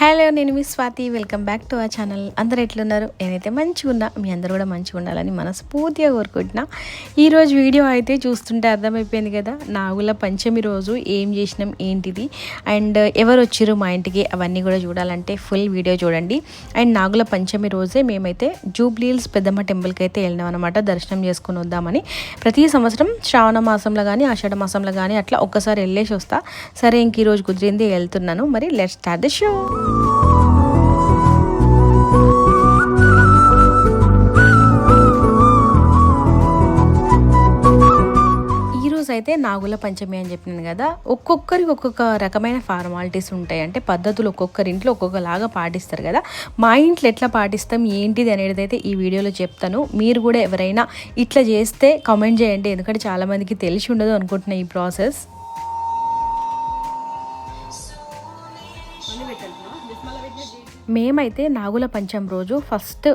Hello నేను మీ Swathi. Welcome back to ఆ ఛానల్ అందరు ఎట్లున్నారు? నేనైతే మంచిగా ఉన్నా. మీ అందరూ కూడా మంచిగా ఉండాలని మనస్ఫూర్తిగా కోరుకుంటున్నా. ఈరోజు వీడియో అయితే చూస్తుంటే అర్థమైపోయింది కదా నాగుల పంచమి రోజు ఏం చేసినాం ఏంటిది? అండ్ ఎవరు వచ్చారు మా ఇంటికి? అవన్నీ కూడా చూడాలంటే ఫుల్ వీడియో చూడండి. అండ్ నాగుల పంచమి రోజే మేమైతే జూబ్లీల్స్ పెద్దమ్మ టెంపుల్కి అయితే వెళ్ళినాం అనమాట దర్శనం చేసుకుని వద్దామని. ప్రతి సంవత్సరం శ్రావణ మాసంలో కానీ ఆషాఢ మాసంలో కానీ అట్లా ఒక్కసారి వెళ్ళేసి వస్తా. సరే ఇంక ఈరోజు కుదిరింది వెళ్తున్నాను. మరి లెట్ స్టార్ట్ ద షో అయితే నాగుల పంచమి అని చెప్పినాను కదా ఒక్కొక్కరికి ఒక్కొక్క రకమైన ఫార్మాలిటీస్ ఉంటాయి. అంటే పద్ధతులు ఒక్కొక్కరి ఇంట్లో ఒక్కొక్కలాగా పాటిస్తారు కదా. మా ఇంట్లో ఎట్లా పాటిస్తాం ఏంటిది అనేది అయితే ఈ వీడియోలో చెప్తాను. మీరు కూడా ఎవరైనా ఇట్లా చేస్తే కామెంట్ చేయండి. ఎందుకంటే చాలామందికి తెలిసి ఉండదు అనుకుంటున్నాను ఈ ప్రాసెస్ మేమైతే నాగుల పంచం రోజు ఫస్ట్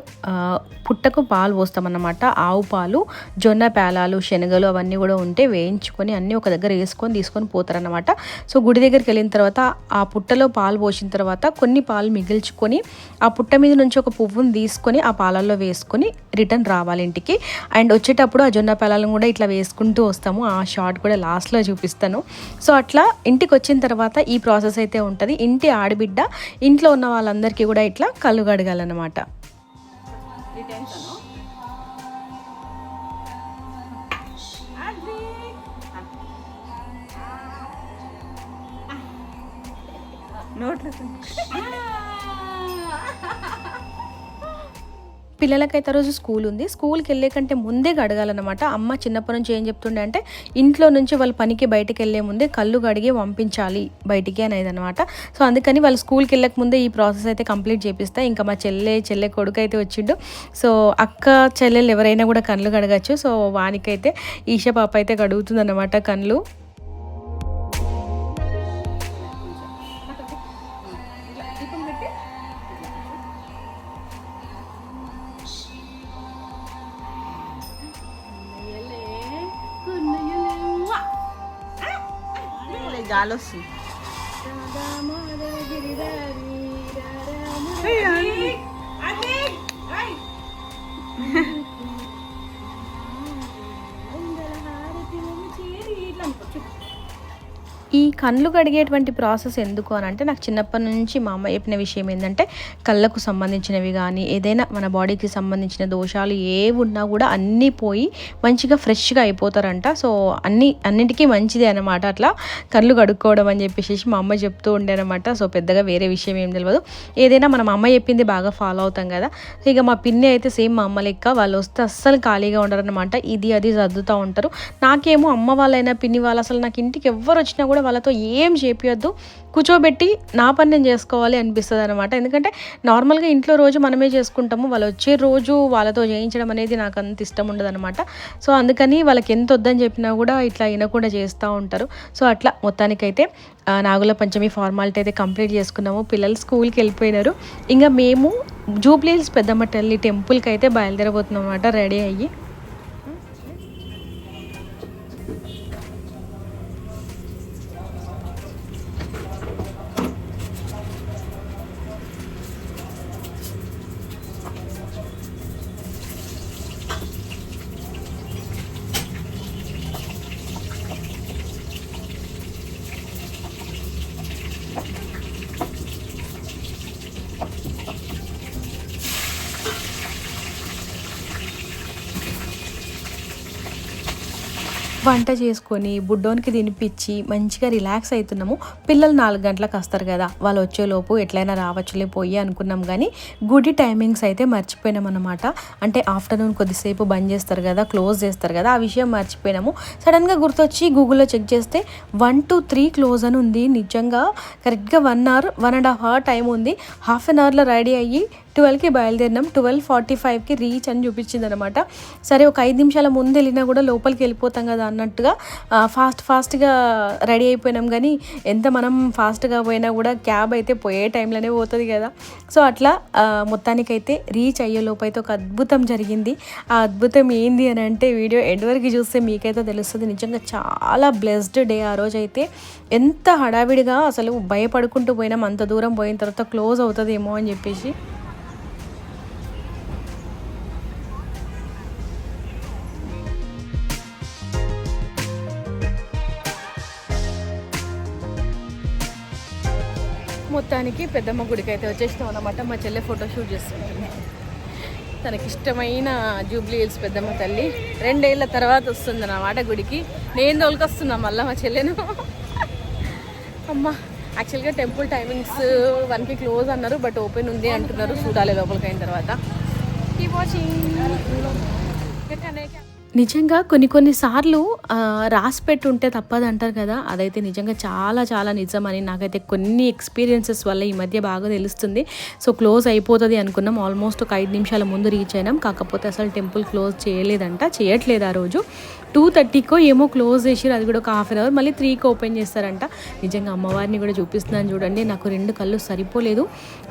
పుట్టకు పాలు పోస్తామన్నమాట. ఆవు పాలు జొన్న పేలాలు శనగలు అవన్నీ కూడా ఉంటే వేయించుకొని అన్నీ ఒక దగ్గర వేసుకొని తీసుకొని పోతారన్నమాట. సో గుడి దగ్గరికి వెళ్ళిన తర్వాత ఆ పుట్టలో పాలు పోసిన తర్వాత కొన్ని పాలు మిగిల్చుకొని ఆ పుట్ట మీద నుంచి ఒక పువ్వుని తీసుకొని ఆ పాలల్లో వేసుకొని రిటర్న్ రావాలి ఇంటికి. అండ్ వచ్చేటప్పుడు ఆ జొన్న పేలాలను కూడా ఇట్లా వేసుకుంటూ వస్తాము. ఆ షార్ట్ కూడా లాస్ట్లో చూపిస్తాను. సో అట్లా ఇంటికి వచ్చిన తర్వాత ఈ ప్రాసెస్ అయితే ఉంటుంది. ఇంటి ఆడబిడ్డ ఇంట్లో ఉన్న వాళ్ళందరికీ కూడా ఇట్లా కళ్ళు గడగాలన్నమాట పిల్లలకైతే రోజు స్కూల్ ఉంది. స్కూల్కి వెళ్ళే కంటే ముందే గడగాలన్నమాట. అమ్మ చిన్నప్పటి నుంచి ఏం చెప్తుండే అంటే ఇంట్లో నుంచి వాళ్ళ పనికి బయటకు వెళ్ళే ముందే కళ్ళు కడిగి పంపించాలి బయటికి అనేది అనమాట సో అందుకని వాళ్ళు స్కూల్కి వెళ్ళక ముందే ఈ ప్రాసెస్ అయితే కంప్లీట్ చేపిస్తా. ఇంకా మా చెల్లె చెల్లె కొడుకు అయితే వచ్చిండు. సో అక్క చెల్లెలు ఎవరైనా కూడా కళ్ళు గడగచ్చు సో వానికైతే ఈష పాప అయితే కడుగుతుంది అనమాట కళ్ళు గాలి వస్తుంది ఈ కళ్ళు కడిగేటువంటి ప్రాసెస్ ఎందుకు అని అంటే నాకు చిన్నప్పటి నుంచి మా అమ్మ చెప్పిన విషయం ఏంటంటే కళ్ళకు సంబంధించినవి కానీ ఏదైనా మన బాడీకి సంబంధించిన దోషాలు ఏవి ఉన్నా కూడా అన్నీ పోయి మంచిగా ఫ్రెష్గా అయిపోతారంట. సో అన్ని అన్నిటికీ మంచిదే అనమాట అట్లా కళ్ళు కడుక్కోవడం అని చెప్పేసి మా అమ్మ చెప్తూ ఉండేనమాట సో పెద్దగా వేరే విషయం ఏం తెలియదు ఏదైనా మనం అమ్మ చెప్పింది బాగా ఫాలో అవుతాం కదా. ఇక మా పిన్ని అయితే సేమ్ మా అమ్మ లెక్క వాళ్ళు వస్తే అస్సలు ఖాళీగా ఉండరనమాట ఇది అది సర్దుతూ ఉంటారు. నాకేమో అమ్మ వాళ్ళైనా పిన్ని వాళ్ళు అసలు నాకు ఇంటికి ఎవరు వచ్చినా కూడా వాళ్ళతో ఏం చేపియొద్దు. కూర్చోబెట్టి నా పని నేను చేసుకోవాలి అనిపిస్తుంది అనమాట ఎందుకంటే నార్మల్గా ఇంట్లో రోజు మనమే చేసుకుంటాము. వాళ్ళు వచ్చే రోజు వాళ్ళతో చేయించడం అనేది నాకు అంత ఇష్టం ఉండదు అనమాట సో అందుకని వాళ్ళకి ఎంత వద్దని చెప్పినా కూడా ఇట్లా వినకుండా చేస్తూ ఉంటారు. సో అట్లా మొత్తానికైతే నాగుల పంచమి ఫార్మాలిటీ అయితే కంప్లీట్ చేసుకున్నాము. పిల్లలు స్కూల్కి వెళ్ళిపోయినారు. ఇంకా మేము జూబ్లీహిల్స్ పెద్దమ్మ తల్లి టెంపుల్కి అయితే బయలుదేరబోతున్నాం అనమాట రెడీ అయ్యి. వంట చేసుకొని బుడ్డోనికి తినిపించి మంచిగా రిలాక్స్ అవుతున్నాము. పిల్లలు నాలుగు గంటలకు వస్తారు కదా వాళ్ళు వచ్చేలోపు ఎట్లయినా రావచ్చులే పోయి అనుకున్నాం కానీ గుడి టైమింగ్స్ అయితే మర్చిపోయినాం అనమాట అంటే ఆఫ్టర్నూన్ కొద్దిసేపు బంద్ చేస్తారు కదా క్లోజ్ చేస్తారు కదా ఆ విషయం మర్చిపోయినాము. సడన్గా గుర్తొచ్చి గూగుల్లో చెక్ చేస్తే వన్ టు త్రీ క్లోజ్ అని ఉంది. నిజంగా కరెక్ట్గా one hour one and half hour time ఉంది. హాఫ్ అన్ అవర్లో రెడీ అయ్యి ట్వెల్వ్కి బయలుదేరినాం. ట్వెల్వ్ ఫార్టీ ఫైవ్కి రీచ్ అని చూపించింది అనమాట సరే ఒక ఐదు నిమిషాల ముందు వెళ్ళినా కూడా లోపలికి వెళ్ళిపోతాం కదా అన్నట్టుగా ఫాస్ట్ ఫాస్ట్గా రెడీ అయిపోయినాం. కానీ ఎంత మనం ఫాస్ట్గా పోయినా కూడా క్యాబ్ అయితే పోయే టైంలోనే పోతుంది కదా. సో అట్లా మొత్తానికైతే రీచ్ అయ్యే లోపైతే అయితే ఒక అద్భుతం జరిగింది. ఆ అద్భుతం ఏంది అని అంటే వీడియో ఎండ్ వరకు చూస్తే మీకైతే తెలుస్తుంది. నిజంగా చాలా బ్లెస్డ్ డే ఆ రోజు అయితే ఎంత హడావిడిగా అసలు భయపడుకుంటూ పోయినాం అంత దూరం పోయిన తర్వాత క్లోజ్ అవుతుందేమో అని చెప్పేసి. మొత్తానికి పెద్దమ్మ గుడికి అయితే వచ్చేసినాం అనమాట మా చెల్లె ఫోటో షూట్ చేస్తుంది. తనకి ఇష్టమైన జూబ్లీ హిల్స్ పెద్దమ్మ తల్లి. రెండేళ్ళ తర్వాత వస్తుంది అన్నమాట గుడికి. నేను తోలుకొస్తున్నా మళ్ళీ మా చెల్లెను. అమ్మ యాక్చువల్గా టెంపుల్ టైమింగ్స్ వన్కి క్లోజ్ అన్నారు బట్ ఓపెన్ ఉంది అంటున్నారు. చూడాలి లోపలికి అయిన తర్వాత. కీప్ వాచింగ్ నిజంగా కొన్ని కొన్నిసార్లు రాసి పెట్టి ఉంటే తప్పదు అంటారు కదా. అదైతే నిజంగా చాలా చాలా నిజం అని నాకైతే కొన్ని ఎక్స్పీరియన్సెస్ వల్ల ఈ మధ్య బాగా తెలుస్తుంది. సో క్లోజ్ అయిపోతుంది అనుకున్నాం. ఆల్మోస్ట్ ఒక ఐదు నిమిషాల ముందు రీచ్ అయినాం. కాకపోతే అసలు టెంపుల్ క్లోజ్ చేయలేదంట. చేయట్లేదు ఆ రోజు. టూ థర్టీకో ఏమో క్లోజ్ చేసిరు అది కూడా ఒక హాఫ్ అన్ అవర్. మళ్ళీ త్రీకి ఓపెన్ చేస్తారంట. నిజంగా అమ్మవారిని కూడా చూపిస్తున్నాను చూడండి నాకు రెండు కళ్ళు సరిపోలేదు.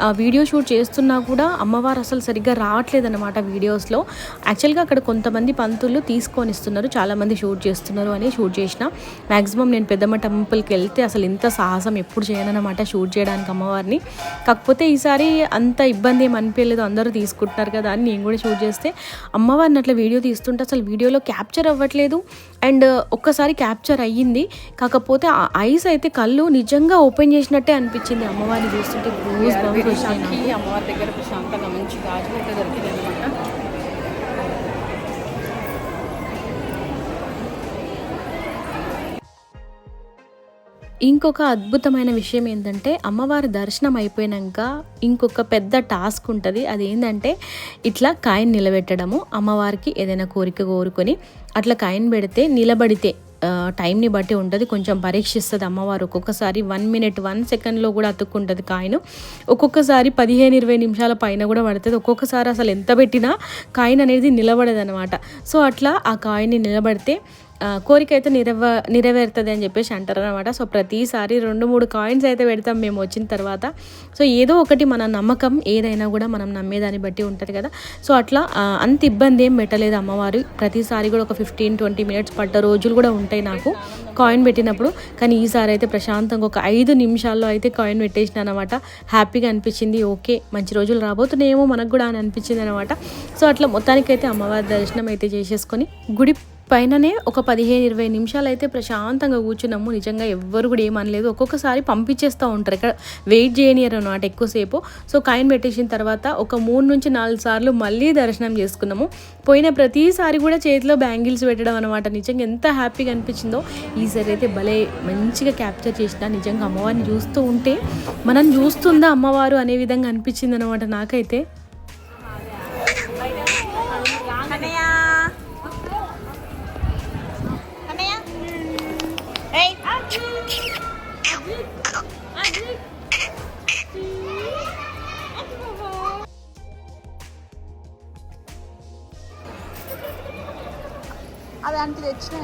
ఆ వీడియో షూట్ చేస్తున్నా కూడా అమ్మవారు అసలు సరిగ్గా రావట్లేదు అనమాట వీడియోస్లో. యాక్చువల్గా అక్కడ కొంతమంది పంతులు తీసుకొని ఇస్తున్నారు చాలామంది షూట్ చేస్తున్నారు అని షూట్ చేసిన. మ్యాక్సిమం నేను పెద్దమ్మ టెంపుల్కి వెళ్తే అసలు ఇంత సాహసం ఎప్పుడు చేయనన్నమాట షూట్ చేయడానికి అమ్మవారిని. కాకపోతే ఈసారి అంత ఇబ్బంది ఏం అనిపించలేదు అందరూ తీసుకుంటున్నారు కదా అని నేను కూడా షూట్ చేస్తే. అమ్మవారిని అట్లా వీడియో తీస్తుంటే అసలు వీడియోలో క్యాప్చర్ అవ్వట్లేదు. అండ్ ఒక్కసారి క్యాప్చర్ అయ్యింది. కాకపోతే ఆ ఐస్ అయితే కళ్ళు నిజంగా ఓపెన్ చేసినట్టే అనిపించింది. అమ్మవారిని చూస్తుంటే. అమ్మవారి దగ్గర ప్రశాంతంగా మంచి అయితే దొరికింది. ఇంకొక అద్భుతమైన విషయం ఏంటంటే అమ్మవారి దర్శనం అయిపోయాక ఇంకొక పెద్ద టాస్క్ ఉంటుంది. అదేంటంటే ఇట్లా కాయిన్ నిలబెట్టడము అమ్మవారికి ఏదైనా కోరిక కోరుకొని అట్లా కాయిన్ పెడితే నిలబడితే టైంని బట్టి ఉంటుంది. కొంచెం పరీక్షిస్తుంది అమ్మవారు. ఒక్కొక్కసారి వన్ మినిట్ వన్ సెకండ్లో కూడా అతుక్కుంటుంది కాయిన్. ఒక్కొక్కసారి పదిహేను ఇరవై నిమిషాల పైన కూడా పడుతుంది. ఒక్కొక్కసారి అసలు ఎంత పెట్టినా కాయిన్ అనేది నిలబడదనమాట. సో అట్లా ఆ కాయిన్ని నిలబడితే కోరిక అయితే నెరవ నెరవేరుతుంది అని చెప్పేసి అంటారు అనమాట సో ప్రతిసారి రెండు మూడు కాయిన్స్ అయితే పెడతాం మేము వచ్చిన తర్వాత. సో ఏదో ఒకటి మన నమ్మకం ఏదైనా కూడా మనం నమ్మేదాన్ని బట్టి ఉంటుంది కదా. సో అట్లా అంత ఇబ్బంది ఏం పెట్టలేదు అమ్మవారు. ప్రతిసారి కూడా ఒక ఫిఫ్టీన్ ట్వంటీ మినిట్స్ పడ్డ రోజులు కూడా ఉంటాయి నాకు కాయిన్ పెట్టినప్పుడు. కానీ ఈసారి అయితే ప్రశాంతంగా ఒక ఐదు నిమిషాల్లో అయితే కాయిన్ పెట్టేసిన అనమాట హ్యాపీగా అనిపించింది. ఓకే మంచి రోజులు రాబోతున్నాయేమో మనకు కూడా అని అనిపించింది అనమాట సో అట్లా మొత్తానికైతే అమ్మవారి దర్శనం అయితే చేసేసుకొని గుడి పైననే ఒక పదిహేను ఇరవై నిమిషాలు అయితే ప్రశాంతంగా కూర్చున్నాము. నిజంగా ఎవ్వరు కూడా ఏమనలేదు. ఒక్కొక్కసారి పంపించేస్తూ ఉంటారు. ఇక్కడ వెయిట్ చేయనియరు అనమాట ఎక్కువసేపు. సో కాయిన్ పెట్టేసిన తర్వాత ఒక మూడు నుంచి నాలుగు సార్లు మళ్ళీ దర్శనం చేసుకున్నాము. పోయిన ప్రతిసారి కూడా చేతిలో బ్యాంగిల్స్ పెట్టడం అనమాట నిజంగా ఎంత హ్యాపీగా అనిపించిందో. ఈసారి అయితే భలే మంచిగా క్యాప్చర్ చేసిన. నిజంగా అమ్మవారిని చూస్తూ ఉంటే మనం చూస్తుందా అమ్మవారు అనే విధంగా అనిపించింది అనమాట నాకైతే. అది అంటే తెచ్చిన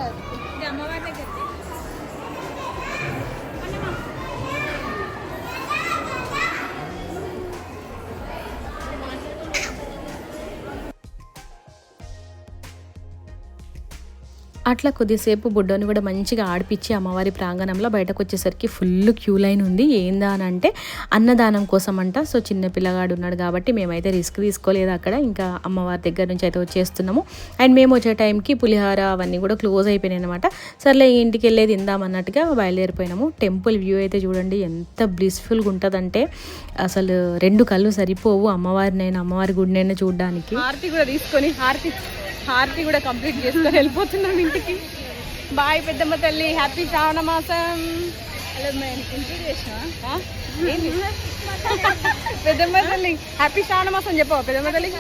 అట్లా కొద్దిసేపు బుడ్డోని కూడా మంచిగా ఆడిపించి అమ్మవారి ప్రాంగణంలో బయటకు వచ్చేసరికి ఫుల్ క్యూ లైన్ ఉంది. ఏందా అని అంటే అన్నదానం కోసం అంట సో చిన్న పిల్లగాడు ఉన్నాడు కాబట్టి మేమైతే రిస్క్ తీసుకోలేదు అక్కడ. ఇంకా అమ్మవారి దగ్గర నుంచి అయితే వచ్చేస్తున్నాము. అండ్ మేము వచ్చే టైంకి పులిహార అవన్నీ కూడా క్లోజ్ అయిపోయినాయి అనమాట సర్లే ఇంటికి వెళ్ళేది ఇందామన్నట్టుగా బయలుదేరిపోయినాము. టెంపుల్ వ్యూ అయితే చూడండి ఎంత బ్లిస్ఫుల్గా ఉంటుందంటే అసలు రెండు కళ్ళు సరిపోవు అమ్మవారినైనా అమ్మవారి గుడినైనా చూడడానికి. హారతి కూడా తీసుకొని హారతి. హారతి కూడా కంప్లీట్ చేసుకొని వెళ్ళిపోతున్నాం ఇంటికి. బాయ్ పెద్దమ్మ తల్లి హ్యాపీ శ్రావణ మాసం. పెద్దమ్మ తల్లి హ్యాపీ శ్రావణ మాసం చెప్పవా? పెద్దమ్మ తల్లి?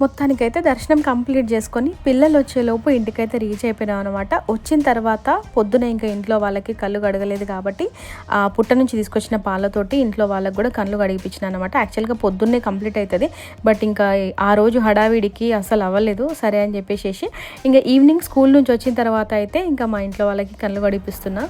మొత్తానికైతే దర్శనం కంప్లీట్ చేసుకొని పిల్లలు వచ్చేలోపు ఇంటికైతే రీచ్ అయిపోయినాం అనమాట వచ్చిన తర్వాత పొద్దున ఇంకా ఇంట్లో వాళ్ళకి కళ్ళు గడగలేదు కాబట్టి ఆ పుట్ట నుంచి తీసుకొచ్చిన పాలతోటి ఇంట్లో వాళ్ళకి కూడా కళ్ళు గడిపించిన అనమాట యాక్చువల్గా పొద్దున్నే కంప్లీట్ అవుతుంది బట్ ఇంకా ఆ రోజు హడావిడికి అసలు అవ్వలేదు. సరే అని చెప్పేసి ఇంకా ఈవినింగ్ స్కూల్ నుంచి వచ్చిన తర్వాత అయితే ఇంకా మా ఇంట్లో వాళ్ళకి కళ్ళు గడిపిస్తున్నా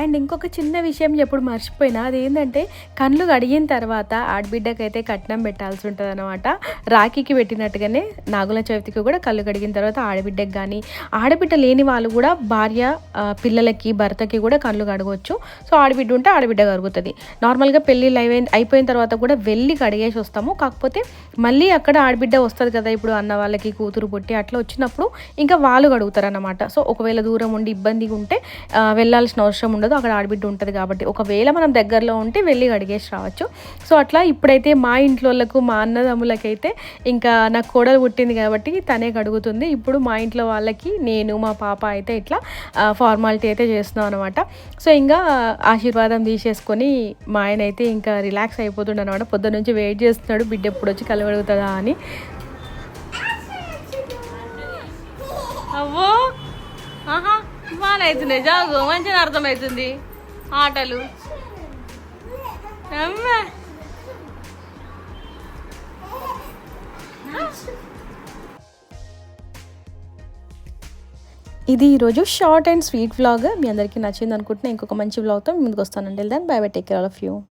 అండ్ ఇంకొక చిన్న విషయం ఎప్పుడు మర్చిపోయినా అదేంటంటే కళ్ళు కడిగిన తర్వాత ఆడబిడ్డకైతే కట్నం పెట్టాల్సి ఉంటుంది అనమాట రాఖీకి పెట్టినట్టుగానే నాగుల చవితికి కూడా కళ్ళు కడిగిన తర్వాత ఆడబిడ్డకి కానీ ఆడబిడ్డ లేని వాళ్ళు కూడా భార్య పిల్లలకి భర్తకి కూడా కళ్ళు కడగవచ్చు సో ఆడబిడ్డ ఉంటే ఆడబిడ్డ కరుగుతుంది నార్మల్గా పెళ్ళిళ్ళు అయిపోయిన అయిపోయిన తర్వాత కూడా వెళ్ళి కడిగేసి వస్తాము. కాకపోతే మళ్ళీ అక్కడ ఆడబిడ్డ వస్తుంది కదా ఇప్పుడు అన్న వాళ్ళకి కూతురు పుట్టి అట్లా వచ్చినప్పుడు ఇంకా వాళ్ళు కడుగుతారు అనమాట సో ఒకవేళ దూరం ఉండి ఇబ్బందిగా ఉంటే వెళ్ళాల్సిన అవసరం ఉండదు. అక్కడ ఆడబిడ్డ ఉంటుంది కాబట్టి. ఒకవేళ మనం దగ్గరలో ఉంటే వెళ్ళి అడిగేసి రావచ్చు. సో అట్లా ఇప్పుడైతే మా ఇంట్లో వాళ్ళకు మా అన్నదమ్ములకైతే ఇంకా నాకు కోడలు పుట్టింది కాబట్టి తనే కడుగుతుంది. ఇప్పుడు మా ఇంట్లో వాళ్ళకి నేను మా పాప అయితే ఇట్లా ఫార్మాలిటీ అయితే చేస్తున్నాం అనమాట సో ఇంకా ఆశీర్వాదం తీసేసుకొని మా ఆయన అయితే ఇంకా రిలాక్స్ అయిపోతుండ అనమాట పొద్దున్న నుంచి వెయిట్ చేస్తున్నాడు బిడ్డ ఎప్పుడు వచ్చి కలగడుగుతుందా అని. అవ్వో! ఆహా! అవుతున్నాయి జాగు మంచిగా అర్థమవుతుంది. ఆటలు. అమ్మా. ఇది ఈరోజు షార్ట్ అండ్ స్వీట్ వ్లాగ్ మీ అందరికీ నచ్చింది అనుకుంటున్నా ఇంకొక మంచి వ్లాగ్తో ముందుకు వస్తానండి. దాన్ని bye bye take care all of you